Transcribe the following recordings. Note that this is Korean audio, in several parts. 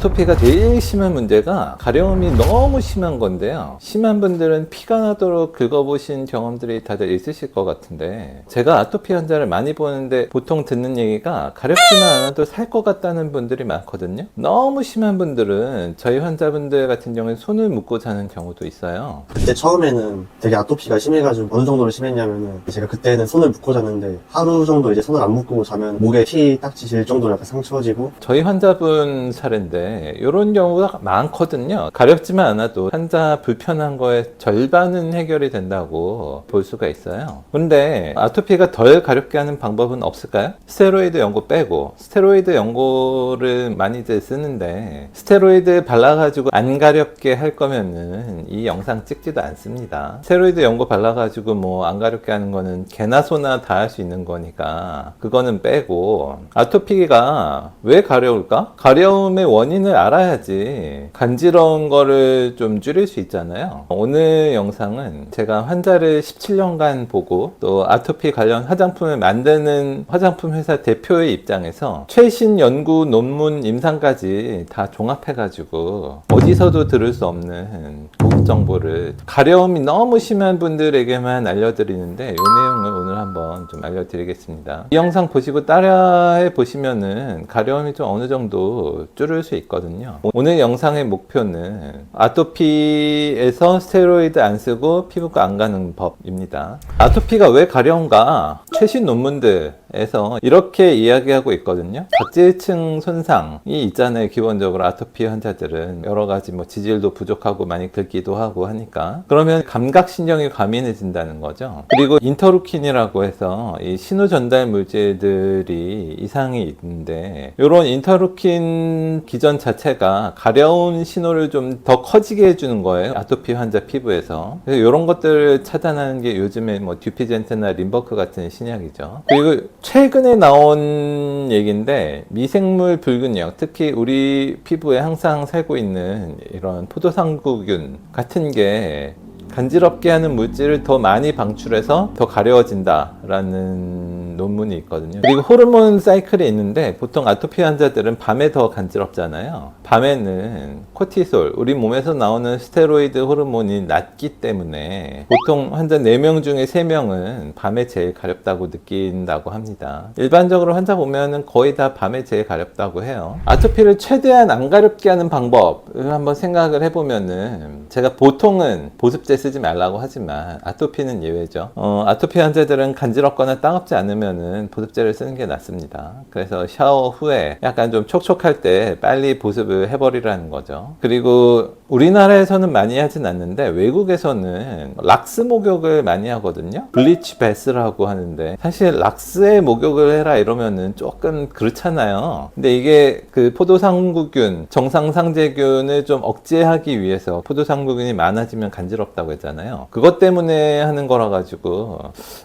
아토피가 제일 심한 문제가 가려움이 너무 심한 건데요. 심한 분들은 피가 나도록 긁어보신 경험들이 다들 있으실 것 같은데 제가 아토피 환자를 많이 보는데 보통 듣는 얘기가 가렵지만 않아도 살 것 같다는 분들이 많거든요. 너무 심한 분들은 저희 환자분들 같은 경우는 손을 묶고 자는 경우도 있어요. 그때 처음에는 되게 아토피가 심해가지고 어느 정도로 심했냐면은 제가 그때는 손을 묶고 잤는데 하루 정도 이제 손을 안 묶고 자면 목에 피 딱 지실 정도로 약간 상처지고 저희 환자분 사례인데 이런 경우가 많거든요. 가렵지만 않아도 환자 불편한 거의 절반은 해결이 된다고 볼 수가 있어요. 근데 아토피가 덜 가렵게 하는 방법은 없을까요? 스테로이드 연고 빼고 스테로이드 연고를 많이들 쓰는데 스테로이드 발라가지고 안 가렵게 할 거면은 이 영상 찍지도 않습니다. 스테로이드 연고 발라가지고 뭐 안 가렵게 하는 거는 개나 소나 다 할 수 있는 거니까 그거는 빼고 아토피가 왜 가려울까? 가려움의 원인 을 알아야지 간지러운 거를 좀 줄일 수 있잖아요. 오늘 영상은 제가 환자를 17년간 보고 또 아토피 관련 화장품을 만드는 화장품 회사 대표의 입장에서 최신 연구 논문 임상까지 다 종합해가지고 어디서도 들을 수 없는 고급 정보를 가려움이 너무 심한 분들에게만 알려드리는데 이 내용을 오늘 한번 좀 알려드리겠습니다. 이 영상 보시고 따라해 보시면은 가려움이 좀 어느 정도 줄을 수 있거든요. 오늘 영상의 목표는 아토피에서 스테로이드 안 쓰고 피부과 안 가는 법입니다. 아토피가 왜 가려운가? 최신 논문들 에서 이렇게 이야기하고 있거든요. 각질층 손상이 있잖아요. 기본적으로 아토피 환자들은 여러 가지 뭐 지질도 부족하고 많이 긁기도 하고 하니까 그러면 감각신경이 과민해진다는 거죠. 그리고 인터루킨이라고 해서 이 신호 전달 물질들이 이상이 있는데 이런 인터루킨 기전 자체가 가려운 신호를 좀 더 커지게 해주는 거예요. 아토피 환자 피부에서. 그래서 이런 것들을 차단하는 게 요즘에 뭐 듀피젠트나 림버크 같은 신약이죠. 그리고 최근에 나온 얘기인데 미생물 불균형, 특히 우리 피부에 항상 살고 있는 이런 포도상구균 같은 게 간지럽게 하는 물질을 더 많이 방출해서 더 가려워진다 라는 논문이 있거든요. 그리고 호르몬 사이클이 있는데 보통 아토피 환자들은 밤에 더 간지럽잖아요. 밤에는 코티솔, 우리 몸에서 나오는 스테로이드 호르몬이 낮기 때문에 보통 환자 4명 중에 3명은 밤에 제일 가렵다고 느낀다고 합니다. 일반적으로 환자 보면은 거의 다 밤에 제일 가렵다고 해요. 아토피를 최대한 안 가렵게 하는 방법을 한번 생각을 해보면은 제가 보통은 보습제 쓰지 말라고 하지만 아토피는 예외죠. 어, 아토피 환자들은 간지 럽거나 따갑지 않으면은 보습제를 쓰는 게 낫습니다. 그래서 샤워 후에 약간 좀 촉촉할 때 빨리 보습을 해버리라는 거죠. 그리고 우리나라에서는 많이 하진 않는데 외국에서는 락스 목욕을 많이 하거든요. 블리치 베스라고 하는데 사실 락스에 목욕을 해라 이러면은 조금 그렇잖아요. 근데 이게 그 포도상구균, 정상상제균을 좀 억제하기 위해서 포도상구균이 많아지면 간지럽다고 했잖아요. 그것 때문에 하는 거라 가지고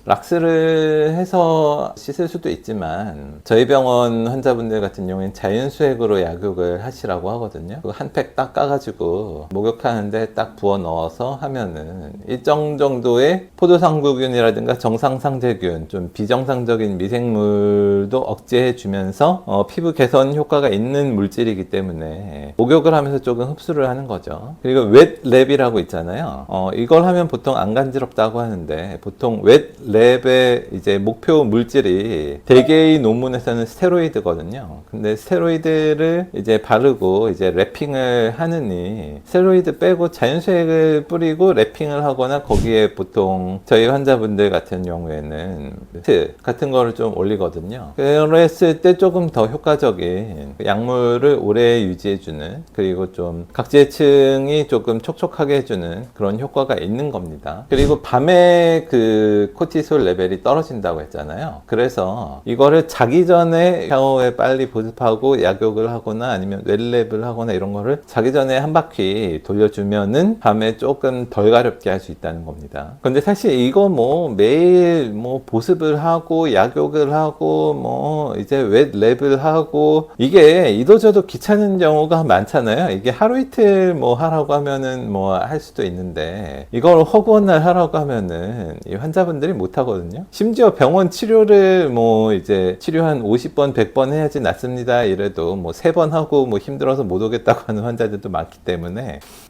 락스를 해서 씻을 수도 있지만 저희 병원 환자분들 같은 경우에는 자연수액으로 약욕을 하시라고 하거든요. 한 팩 딱 까가지고 목욕하는데 딱 부어 넣어서 하면은 일정 정도의 포도상구균이라든가 정상상제균, 좀 비정상적인 미생물도 억제해 주면서 어, 피부 개선 효과가 있는 물질이기 때문에 목욕을 하면서 조금 흡수를 하는 거죠. 그리고 웻랩이라고 있잖아요. 어, 이걸 하면 보통 안 간지럽다고 하는데 보통 웻랩의 이제 목표 물질이 대개의 논문에서는 스테로이드거든요. 근데 스테로이드를 이제 바르고 이제 랩핑을 하느니 스테로이드 빼고 자연수액을 뿌리고 랩핑을 하거나 거기에 보통 저희 환자분들 같은 경우에는 트 같은 거를 좀 올리거든요. 그랬을 때 조금 더 효과적인 약물을 오래 유지해주는 그리고 좀 각질층이 조금 촉촉하게 해주는 그런 효과가 있는 겁니다. 그리고 밤에 그 코티솔 레벨이 떨어진다고 했잖아요. 그래서 이거를 자기 전에 샤워에 빨리 보습하고 약욕을 하거나 아니면 웰랩을 하거나 이런 거를 자기 전에 한 바퀴 돌려주면은 밤에 조금 덜 가렵게 할 수 있다는 겁니다. 근데 사실 이거 뭐 매일 뭐 보습을 하고 약욕을 하고 뭐 이제 웹랩을 하고 이게 이도저도 귀찮은 경우가 많잖아요. 이게 하루 이틀 뭐 하라고 하면은 뭐 할 수도 있는데 이걸 허구한 날 하라고 하면은 이 환자분들이 못 하거든요. 심지어 병원 치료를 뭐 이제 치료 한 50번, 100번 해야지 낫습니다. 이래도 뭐 3번 하고 뭐 힘들어서 못 오겠다고 하는 환자들도 많기 때문에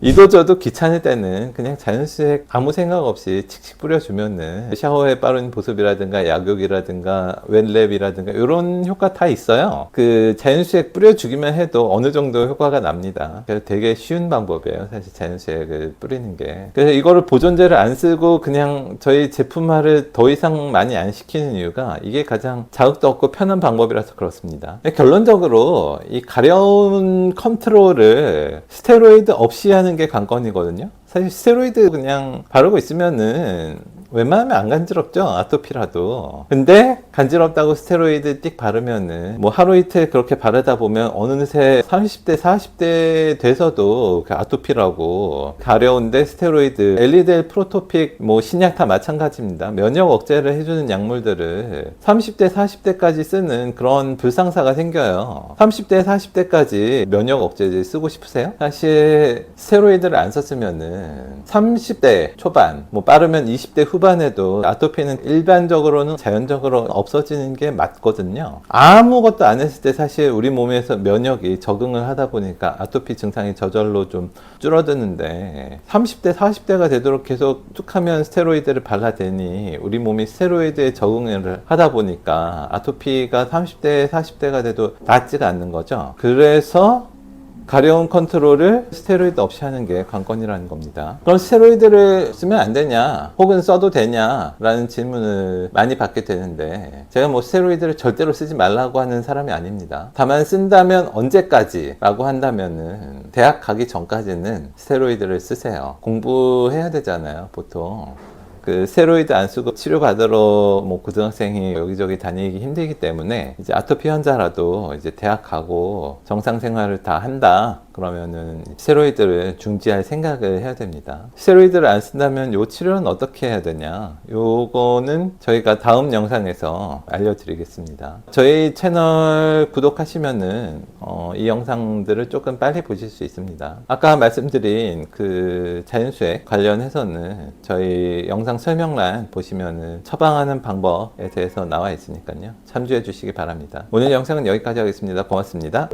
이도저도 귀찮을 때는 그냥 자연수액 아무 생각 없이 칙칙 뿌려주면은 샤워에 빠른 보습이라든가 약욕이라든가 웬랩이라든가 이런 효과 다 있어요. 그 자연수액 뿌려주기만 해도 어느 정도 효과가 납니다. 그래서 되게 쉬운 방법이에요. 사실 자연수액을 뿌리는 게. 그래서 이거를 보존제를 안 쓰고 그냥 저희 제품화를 더 이상 많이 안 시키는 이유가 이게 가장 자극도 없고 편한 방법이라서 그렇습니다. 결론적으로 이 가려운 컨트롤을 스테로이드 없이 하는 게 관건이거든요. 사실 스테로이드 그냥 바르고 있으면은 웬만하면 안 간지럽죠? 아토피라도. 근데 간지럽다고 스테로이드 띡 바르면은 뭐 하루 이틀 그렇게 바르다 보면 어느새 30대 40대 돼서도 그 아토피라고 가려운데 스테로이드 엘리델 프로토픽 뭐 신약 다 마찬가지입니다. 면역 억제를 해주는 약물들을 30대 40대까지 쓰는 그런 불상사가 생겨요. 30대 40대까지 면역 억제제 쓰고 싶으세요? 사실 스테로이드를 안 썼으면은 30대 초반 뭐 빠르면 20대 후반 에도 아토피는 일반적으로는 자연적으로 없어지는 게 맞거든요. 아무것도 안 했을 때 사실 우리 몸에서 면역이 적응을 하다 보니까 아토피 증상이 저절로 좀 줄어드는데 30대, 40대가 되도록 계속 쭉 하면 스테로이드를 발라대니 우리 몸이 스테로이드에 적응을 하다 보니까 아토피가 30대, 40대가 돼도 낫지가 않는 거죠. 그래서 가려운 컨트롤을 스테로이드 없이 하는 게 관건이라는 겁니다. 그럼 스테로이드를 쓰면 안 되냐? 혹은 써도 되냐? 라는 질문을 많이 받게 되는데, 제가 뭐 스테로이드를 절대로 쓰지 말라고 하는 사람이 아닙니다. 다만 쓴다면 언제까지? 라고 한다면은, 대학 가기 전까지는 스테로이드를 쓰세요. 공부해야 되잖아요, 보통. 그 스테로이드 안 쓰고 치료 받으러 뭐 고등학생이 여기저기 다니기 힘들기 때문에 이제 아토피 환자라도 이제 대학 가고 정상 생활을 다 한다 그러면은 스테로이드를 중지할 생각을 해야 됩니다. 스테로이드를 안 쓴다면 요 치료는 어떻게 해야 되냐? 요거는 저희가 다음 영상에서 알려드리겠습니다. 저희 채널 구독하시면은 어, 이 영상들을 조금 빨리 보실 수 있습니다. 아까 말씀드린 그 자연수액 관련해서는 저희 영상 설명란 보시면은 처방하는 방법에 대해서 나와 있으니까요. 참조해 주시기 바랍니다. 오늘 영상은 여기까지 하겠습니다. 고맙습니다.